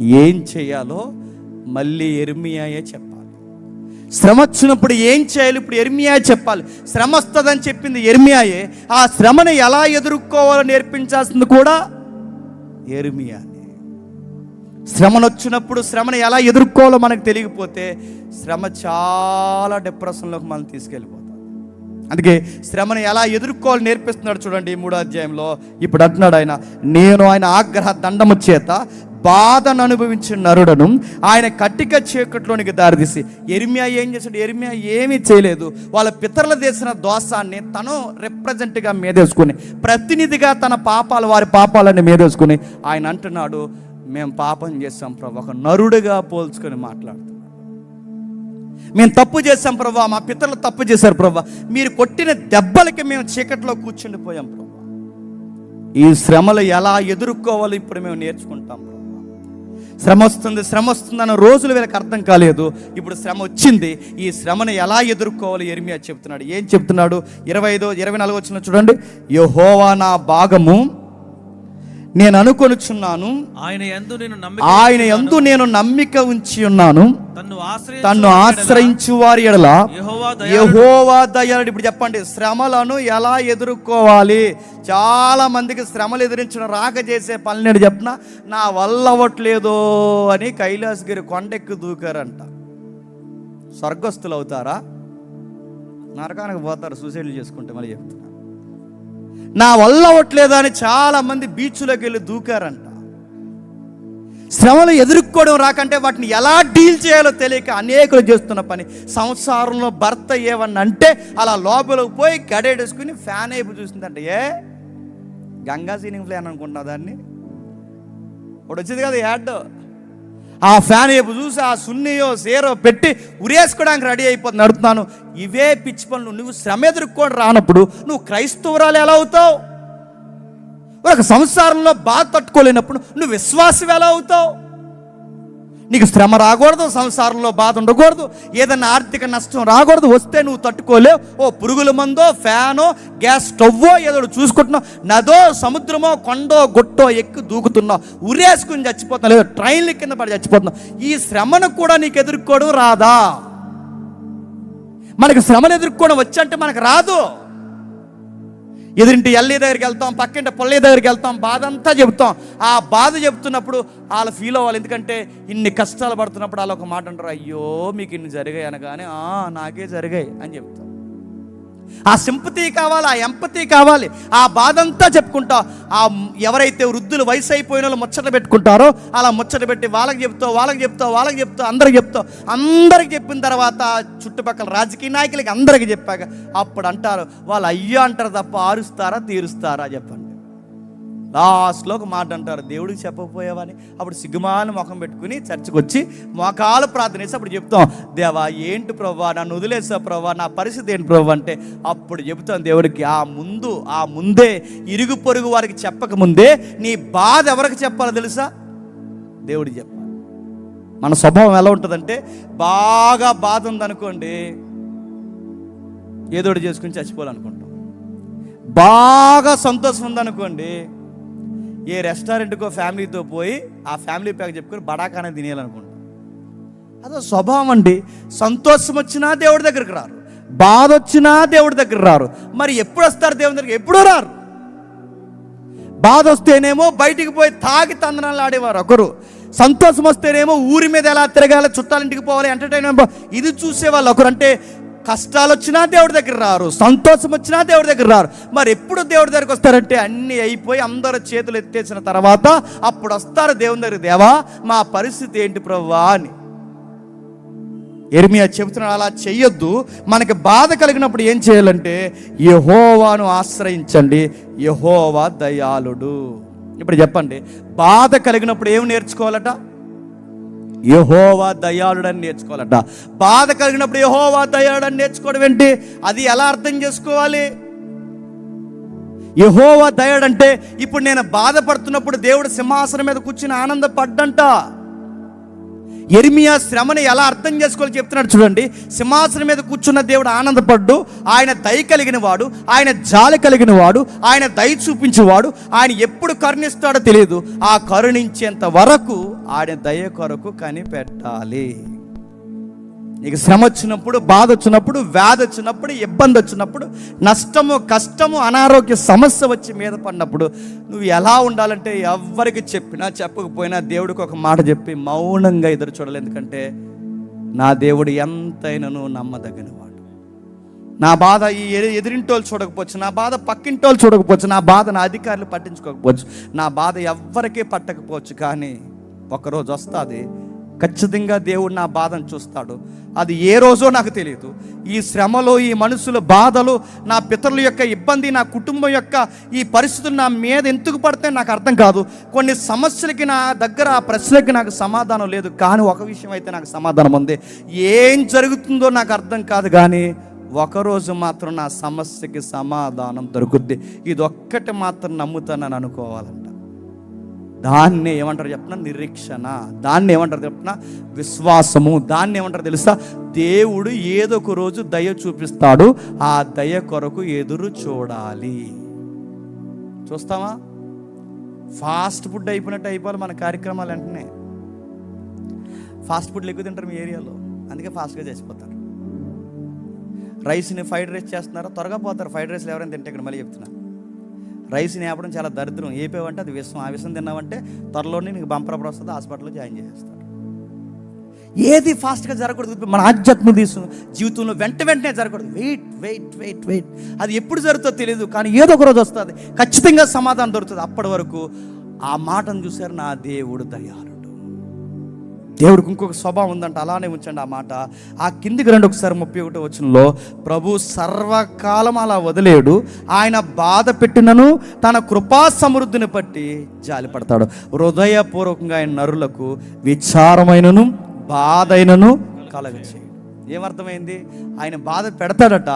ఏం చేయాలో మళ్ళీ ఎర్మియాయే చెప్పాలి. శ్రమ వచ్చినప్పుడు ఏం చేయాలి ఇప్పుడు ఎర్మియా చెప్పాలి. శ్రమ వస్తుందని చెప్పింది ఎర్మియాయే. ఆ శ్రమను ఎలా ఎదుర్కోవాలో నేర్పించాల్సింది కూడా ఎర్మియానే. శ్రమను వచ్చినప్పుడు శ్రమను ఎలా ఎదుర్కోవాలో మనకు తెలియకపోతే శ్రమ చాలా డిప్రెషన్లోకి మనం తీసుకెళ్ళిపోతాం అందుకే శ్రమను ఎలా ఎదుర్కోవాలి నేర్పిస్తున్నాడు చూడండి ఈ మూడో అధ్యాయంలో. ఇప్పుడు అంటున్నాడు ఆయన నేను ఆయన ఆగ్రహ దండము చేత బాధను అనుభవించిన నరుడను ఆయన కట్టిక చీకట్లోనికి దారితీసి. ఎరిమియా ఏం చేశాడు? ఎరిమియా ఏమీ చేయలేదు. వాళ్ళ పితరుల చేసిన దోషాన్ని తను రిప్రజెంట్గా మీదేసుకుని ప్రతినిధిగా తన పాపాలు వారి పాపాలని మీదేసుకుని ఆయన అంటున్నాడు మేము పాపం చేస్తాం ప్రభు ఒక నరుడుగా పోల్చుకొని మాట్లాడుతాం మేము తప్పు చేశాం ప్రభా మా పితరులు తప్పు చేశారు ప్రభా. మీరు కొట్టిన దెబ్బలకి మేము చీకట్లో కూర్చుండిపోయాం ప్రభా. ఈ శ్రమలు ఎలా ఎదుర్కోవాలో ఇప్పుడు మేము నేర్చుకుంటాం ప్రభా. శ్రమ వస్తుంది శ్రమ వస్తుంది అన్న రోజులు వీళ్ళకి అర్థం కాలేదు. ఇప్పుడు శ్రమ వచ్చింది ఈ శ్రమను ఎలా ఎదుర్కోవాలి ఎరిమియా చెప్తున్నాడు. ఏం చెప్తున్నాడు? ఇరవై ఐదో ఇరవై నాలుగు వచ్చిన చూడండి. యహోవా నా భాగము నేను అనుకొనుచున్నాను. ఆయన యందు నేను నమ్మిక ఆయన ఎందు నేను నమ్మిక ఉంచి ఉన్నాను తన్ను ఆశ్రయించు వారి ఎడల యెహోవా దయాళుడు. ఇప్పుడు చెప్పండి శ్రమలను ఎలా ఎదుర్కోవాలి? చాలా మందికి శ్రమలు ఎదిరించిన రాక చేసే పనులు చెప్పిన నా వల్ల అవ్వట్లేదు అని కైలాసగిరి కొండెక్కి దూకారంట. స్వర్గస్థులు అవుతారా? నరకానికి పోతారు సూసైడ్లు చేసుకుంటే మళ్ళీ చెప్తున్నా. నా వల్ల అవ్వట్లేదా అని చాలామంది బీచ్లోకి వెళ్ళి దూకారంట. శ్రమలు ఎదుర్కోవడం రాకంటే వాటిని ఎలా డీల్ చేయాలో తెలియక అనేకులు చేస్తున్న పని. సంసారంలో భర్త ఏమన్నా అంటే అలా లోపలికి పోయి గడేడేసుకుని ఫ్యాన్ అయిపోయి చూసిందంటే ఏ? గంగా సీలింగ్ ఫ్యాన్ అనుకుంటున్నా దాన్ని? ఒకటి వచ్చింది కదా యాడ్ ఆ ఫ్యాన్ వైపు చూసి ఆ సున్నియో సేరో పెట్టి ఉరేసుకోవడానికి రెడీ అయిపోతుంది. నడుపుతాను ఇవే పిచ్చి పనులు. నువ్వు శ్రమ ఎదుర్కొని రానప్పుడు నువ్వు క్రైస్తవురాలు ఎలా అవుతావు? ఒక సంసారంలో బాధ తట్టుకోలేనప్పుడు నువ్వు విశ్వాసం ఎలా అవుతావు? నీకు శ్రమ రాకూడదు సంసారంలో బాధ ఉండకూడదు ఏదైనా ఆర్థిక నష్టం రాకూడదు వస్తే నువ్వు తట్టుకోలేవు. ఓ పురుగుల మందో ఫ్యానో గ్యాస్ స్టవ్వో ఏదో చూసుకుంటున్నావు. నదో సముద్రమో కొండో గుట్టో ఎక్కి దూకుతున్నావు. ఉరేసుకుని చచ్చిపోతున్నావు లేదో ట్రైన్ల కింద పడి చచ్చిపోతున్నావు. ఈ శ్రమను కూడా నీకు ఎదుర్కోవడం రాదా? మనకు శ్రమను ఎదుర్కోవడం వచ్చంటే మనకు రాదు. ఎదురింటి ఎల్లి దగ్గరికి వెళ్తాం పక్కింటి పొల్లి దగ్గరికి వెళ్తాం బాధ అంతా చెబుతాం. ఆ బాధ చెబుతున్నప్పుడు వాళ్ళు ఫీల్ అవ్వాలి. ఎందుకంటే ఇన్ని కష్టాలు పడుతున్నప్పుడు వాళ్ళు ఒక మాట అంటారు అయ్యో మీకు ఇన్ని జరిగాయి అనగానే "ఆ, నాకే జరిగాయి అని చెప్తాం. ఆ సింపతి కావాలి ఆ ఎంపతి కావాలి ఆ బాధ అంతా చెప్పుకుంటా ఆ ఎవరైతే వృద్ధులు వయసు అయిపోయిన వాళ్ళు ముచ్చట పెట్టుకుంటారో అలా ముచ్చట పెట్టి వాళ్ళకి చెప్తావు వాళ్ళకి చెప్తావు వాళ్ళకి చెప్తావు అందరికి చెప్తావు అందరికి చెప్పిన తర్వాత చుట్టుపక్కల రాజకీయ నాయకులకి అందరికి చెప్పాక అప్పుడు అంటారు వాళ్ళు అయ్యో అంటారు తప్ప ఆరుస్తారా తీరుస్తారా చెప్పండి. లాస్ట్లో ఒక మాట అంటారు. దేవుడికి చెప్పకపోయావని అప్పుడు సిగ్గుమాన ముఖం పెట్టుకుని చర్చకు వచ్చి మోకాలు ప్రార్థన చేసి అప్పుడు చెప్తాం. దేవా ఏంటి ప్రభా నన్ను వదిలేసా ప్రభా నా పరిస్థితి ఏంటి ప్రభా అంటే అప్పుడు చెబుతాం దేవుడికి ఆ ముందు ఆ ముందే ఇరుగు పొరుగు వారికి చెప్పక ముందే నీ బాధ ఎవరికి చెప్పాలో తెలుసా? దేవుడికి చెప్పాలి. మన స్వభావం ఎలా ఉంటుందంటే బాగా బాధ ఉందనుకోండి ఏదోటి చేసుకుని చచ్చిపోవాలనుకుంటాం. బాగా సంతోషం ఉందనుకోండి ఏ రెస్టారెంట్కో ఫ్యామిలీతో పోయి ఆ ఫ్యామిలీ ప్యాక్ చెప్పుకొని బడాకానే తినేయాలనుకుంటాం. అదో స్వభావం అండి. సంతోషం వచ్చినా దేవుడి దగ్గరికి రారు. బాధ వచ్చినా దేవుడి దగ్గర రారు. మరి ఎప్పుడు వస్తారు దేవుని దగ్గరికి? ఎప్పుడూ రారు. బాధ వస్తేనేమో బయటికి పోయి తాగి తందనాలు ఆడేవారు ఒకరు. సంతోషం వస్తేనేమో ఊరి మీద ఎలా తిరగాలి చుట్టాలింటికి పోవాలి ఎంటర్టైన్మెంట్ ఇది చూసేవాళ్ళు ఒకరు. అంటే కష్టాలు వచ్చినా దేవుడి దగ్గర రారు సంతోషం వచ్చినా దేవుడి దగ్గర రారు. మరి ఎప్పుడు దేవుడి దగ్గరికి వస్తారంటే అన్నీ అయిపోయి అందరూ చేతులు ఎత్తేసిన తర్వాత అప్పుడు వస్తారు దేవుని దగ్గర దేవా మా పరిస్థితి ఏంటి ప్రవ్వా అని. ఎర్మియా చెబుతున్నాడు అలా చెయ్యొద్దు. మనకి బాధ కలిగినప్పుడు ఏం చేయాలంటే యహోవాను ఆశ్రయించండి. యహోవా దయాళుడు. ఇప్పుడు చెప్పండి బాధ కలిగినప్పుడు ఏం నేర్చుకోవాలట? యహోవా దయాళుడని నేర్చుకోవాలట. బాధ కలిగినప్పుడు యహోవా దయాళుడని నేర్చుకోవడం ఏంటి? అది ఎలా అర్థం చేసుకోవాలి? యహోవా దయాడంటే ఇప్పుడు నేను బాధపడుతున్నప్పుడు దేవుడు సింహాసనం మీద కూర్చుని ఆనందపడ్డంట. ఎర్మియా శ్రమని ఎలా అర్థం చేసుకోవాలో చెప్తున్నాడు చూడండి. సింహాసనం మీద కూర్చున్న దేవుడు ఆనందపడ్డు. ఆయన దయ కలిగిన వాడు ఆయన జాలి కలిగిన వాడు ఆయన దయ చూపించేవాడు ఆయన ఎప్పుడు కరుణిస్తాడో తెలియదు. ఆ కరుణించేంత వరకు ఆయన దయ కొరకు కనిపెట్టాలి. నీకు శ్రమ వచ్చినప్పుడు బాధ వచ్చినప్పుడు వ్యాధి వచ్చినప్పుడు ఇబ్బంది వచ్చినప్పుడు నష్టము కష్టము అనారోగ్య సమస్య వచ్చి మీద పడినప్పుడు నువ్వు ఎలా ఉండాలంటే ఎవరికి చెప్పినా చెప్పకపోయినా దేవుడికి ఒక మాట చెప్పి మౌనంగా ఎదురు చూడాలి. ఎందుకంటే నా దేవుడు ఎంతైనను నమ్మదగినవాడు. నా బాధ ఈ ఎదిరింటోళ్ళు చూడకపోవచ్చు నా బాధ పక్కింటోళ్ళు చూడకపోవచ్చు నా బాధ నా అధికారులు పట్టించుకోకపోవచ్చు నా బాధ ఎవ్వరికీ పట్టకపోవచ్చు. కానీ ఒకరోజు వస్తుంది ఖచ్చితంగా దేవుడు నా బాధను చూస్తాడు. అది ఏ రోజో నాకు తెలియదు ఈ శ్రమలు ఈ మనుషుల బాధలు నా పితరుల యొక్క ఇబ్బంది నా కుటుంబం యొక్క ఈ పరిస్థితులు నా మీద ఎందుకు పడితే నాకు అర్థం కాదు. కొన్ని సమస్యలకి నా దగ్గర ఆ ప్రశ్నలకి నాకు సమాధానం లేదు. కానీ ఒక విషయం అయితే నాకు సమాధానం ఉంది. ఏం జరుగుతుందో నాకు అర్థం కాదు కానీ ఒకరోజు మాత్రం నా సమస్యకి సమాధానం దొరుకుద్ది. ఇది ఒక్కటి మాత్రం నమ్ముతానని అనుకోవాలంట. దాన్ని ఏమంటారు చెప్పిన నిరీక్షణ. దాన్ని ఏమంటారు చెప్పిన విశ్వాసము. దాన్ని ఏమంటారు తెలుసా? దేవుడు ఏదో ఒక రోజు దయ చూపిస్తాడు. ఆ దయ కొరకు ఎదురు చూడాలి. చూస్తావా? ఫాస్ట్ ఫుడ్ అయిపోయినట్టు అయిపోవాలి మన కార్యక్రమాలు వెంటనే. ఫాస్ట్ ఫుడ్లు ఎక్కువ తింటారు మీ ఏరియాలో. అందుకే ఫాస్ట్గా చేసిపోతారు. రైస్ని ఫ్రైడ్ రైస్ చేస్తున్నారా? త్వరగా పోతారు. ఫ్రైడ్ రైస్లు ఎవరైనా తింటే ఇక్కడ మళ్ళీ చెప్తున్నా. రైస్ని ఆపడం చాలా దరిద్రం. ఏపేవంటే అది విషం. ఆ విషం తిన్నావంటే త్వరలోనే నీకు బంపర్ వస్తుంది హాస్పిటల్లో జాయిన్ చేసేస్తారు. ఏది ఫాస్ట్గా జరగకూడదు. మన ఆధ్యాత్మిక తీసు జీవితంలో వెంట వెంటనే జరగకూడదు. వెయిట్ వెయిట్ వెయిట్ వెయిట్ అది ఎప్పుడు జరుగుతుందో తెలియదు కానీ ఏదో ఒక రోజు వస్తుంది. ఖచ్చితంగా సమాధానం దొరుకుతుంది. అప్పటి వరకు ఆ మాటను చూశారు నా దేవుడు దయాళుడు. దేవుడికి ఇంకొక స్వభావం ఉందంట అలానే ఉంచండి ఆ మాట. ఆ కిందికి రెండు ఒకసారి ముప్పై ఒకటో వచనంలో. ప్రభు సర్వకాలం అలా వదిలేడు ఆయన బాధ పెట్టినను తన కృపా సమృద్ధిని బట్టి జాలిపడతాడు హృదయపూర్వకంగా ఆయన నరులకు విచారమైనను బాధైనను కలగచేయడు ఏమర్థమైంది? ఆయన బాధ పెడతాడట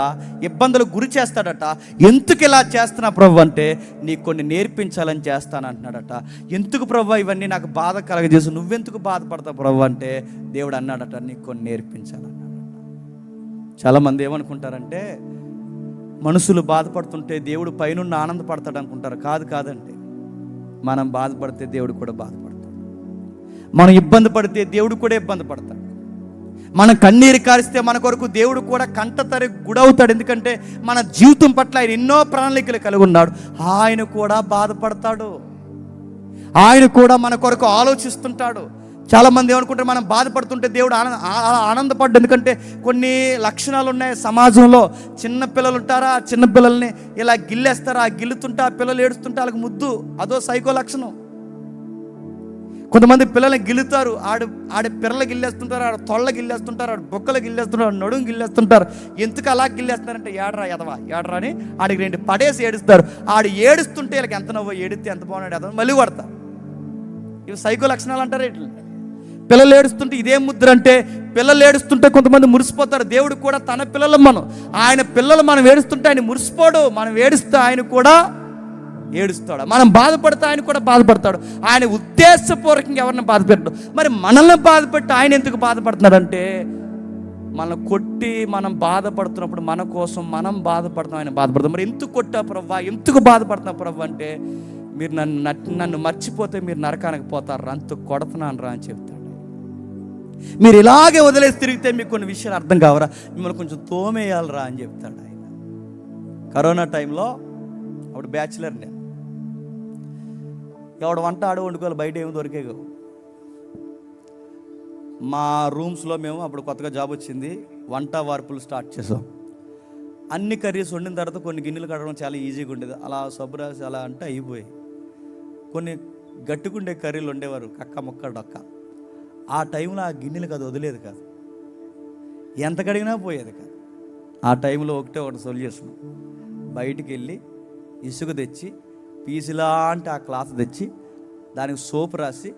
ఇబ్బందులకు గురి చేస్తాడట. ఎందుకు ఇలా చేస్తున్నా ప్రభు అంటే నీకు కొన్ని నేర్పించాలని చేస్తాను అంటున్నాడట ఎందుకు ప్రభు ఇవన్నీ నాకు బాధ కలగజేసి నువ్వెందుకు బాధపడతావు ప్రభు అంటే దేవుడు అన్నాడట నీకు కొన్ని నేర్పించాలన్నాడట చాలామంది ఏమనుకుంటారంటే మనుషులు బాధపడుతుంటే దేవుడు పైనుండి ఆనందపడతాడు అనుకుంటారు. కాదు కాదండి. మనం బాధపడితే దేవుడు కూడా బాధపడతాడు. మనం ఇబ్బంది పడితే దేవుడు కూడా ఇబ్బంది పడతాడు. మనం కన్నీరు కారిస్తే మన కొరకు దేవుడు కూడా కంటతరి గుడవుతాడు. ఎందుకంటే మన జీవితం పట్ల ఆయన ఎన్నో ప్రణాళికలు కలిగి ఉన్నాడు. ఆయన కూడా బాధపడతాడు. ఆయన కూడా మన కొరకు ఆలోచిస్తుంటాడు. చాలా మంది ఏమనుకుంటారు? మనం బాధపడుతుంటే దేవుడు ఆనంద ఆనందపడ్డు ఎందుకంటే కొన్ని లక్షణాలు ఉన్నాయి సమాజంలో. చిన్న పిల్లలు ఉంటారా? ఆ చిన్న పిల్లల్ని ఇలా గిల్లేస్తారా? ఆ గిల్లుతుంటే? ఆ పిల్లలు ఏడుస్తుంటే? వాళ్ళకి ముద్దు. అదో సైకో లక్షణం. కొంతమంది పిల్లల్ని గిల్లుతారు. ఆడు ఆడ పిల్లలు గిల్లేస్తుంటారు ఆడ తొళ్ళ గిల్లేస్తుంటారు ఆడ బొక్కలు గిల్లేస్తుంటారు నడుము గిల్లేస్తుంటారు. ఎందుకు అలా గిల్లేస్తారంటే ఏడరా ఎదవా ఏడరా అని ఆడికి రెండు పడేసి ఏడుస్తారు. ఆడు ఏడుస్తుంటే వీళ్ళకి ఎంత నవ్వు ఏడితే ఎంత బాగున్నాడు ఎదవ మళ్ళీ కొడతారు. ఇవి సైకో లక్షణాలు అంటారు ఇట్లా పిల్లలు ఏడుస్తుంటే ఇదే ముద్ర అంటే పిల్లలు ఏడుస్తుంటే కొంతమంది మురిసిపోతారు. దేవుడు కూడా తన పిల్లలు మనం. ఆయన పిల్లలు మనం ఏడుస్తుంటే ఆయన మురిసిపోడు మనం ఏడుస్తే ఆయన కూడా ఏడుస్తాడు. మనం బాధపడితే ఆయన కూడా బాధపడతాడు. ఆయన ఉద్దేశపూర్వకంగా ఎవరిని బాధపెట్టడు. మరి మనల్ని బాధపెట్టి ఆయన ఎందుకు బాధపడుతున్నాడంటే మనం కొట్టి మనం బాధపడుతున్నప్పుడు మన కోసం మనం బాధపడుతున్నాం ఆయన బాధపడతాం మరి ఎందుకు కొట్టా ప్రవ్వా? ఎందుకు బాధపడుతున్నా ప్రవ్వా అంటే మీరు నన్ను నన్ను మర్చిపోతే మీరు నరకానికి పోతారు అంత కొడుతున్నాను రా అని చెప్తాడు. మీరు ఇలాగే వదిలేసి తిరిగితే మీకు కొన్ని విషయాలు అర్థం కావరా? మిమ్మల్ని కొంచెం తోమేయాలరా అని చెప్తాడు ఆయన. కరోనా టైంలో అప్పుడు బ్యాచిలర్ నేను. ఎవడు వంట ఆడు వండుకోవాలి బయట ఏమి దొరికేవు మా రూమ్స్లో మేము అప్పుడు కొత్తగా జాబ్ వచ్చింది వంట వార్పులు స్టార్ట్ చేసాం. అన్ని కర్రీస్ వండిన తర్వాత కొన్ని గిన్నెలు కడగడం చాలా ఈజీగా ఉండేది. అలా సబ్బురాసి అలా అంటే అయిపోయాయి. కొన్ని గట్టుకుండే కర్రీలు ఉండేవారు కక్క ముక్క డొక్క. ఆ టైంలో ఆ గిన్నెలకు అది వదిలేదు కాదు. ఎంత కడిగినా పోయేది కాదు. ఆ టైంలో ఒకటే ఒకటి సొల్యూషన్. బయటికి వెళ్ళి ఇసుక తెచ్చి పీసులాంటి ఆ క్లాత్ తెచ్చి దానికి సోపు రాసి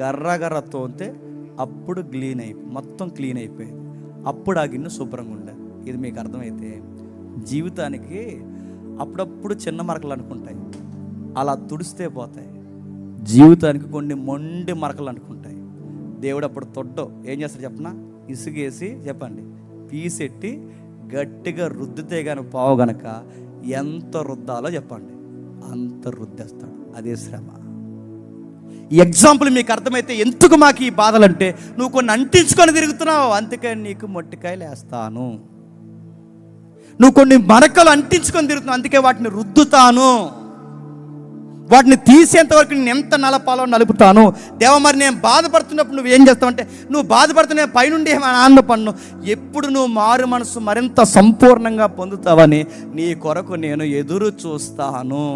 గర్ర గర్ర తోంతే అప్పుడు క్లీన్ అయి మొత్తం క్లీన్ అయిపోయింది. అప్పుడు ఆ గిన్నె శుభ్రంగా ఉండే. ఇది మీకు అర్థమైతే జీవితానికి అప్పుడప్పుడు చిన్న మరకలు అనుకుంటాయి. అలా తుడిస్తే పోతాయి. జీవితానికి కొన్ని మొండి మరకలు అనుకుంటాయి. దేవుడు అప్పుడు తొడ్డో ఏం చేస్తాడు చెప్పనా? ఇసుగేసి చెప్పండి. పీసెట్టి గట్టిగా రుద్దితే కానీ పావు గనక ఎంత రుద్దాలో చెప్పండి. అంత రుద్దేస్తాడు అదే శ్రమ. ఈ ఎగ్జాంపుల్ మీకు అర్థమైతే ఎందుకు మాకు ఈ బాధలంటే నువ్వు కొన్ని అంటించుకొని తిరుగుతున్నావు అందుకే నీకు మొట్టికాయలు వేస్తాను. నువ్వు కొన్ని మరకలు అంటించుకొని తిరుగుతున్నావు అందుకే వాటిని రుద్దుతాను. వాటిని తీసేంత వరకు నేను ఎంత నలపాలో నలుపుతాను? దేవ మరి నేను బాధపడుతున్నప్పుడు నువ్వు ఏం చేస్తావు అంటే నువ్వు బాధపడుతున్న పైనుండి ఆనందపడను ఎప్పుడు నువ్వు మారు మనసు మరింత సంపూర్ణంగా పొందుతావని నీ కొరకు నేను ఎదురు చూస్తాను.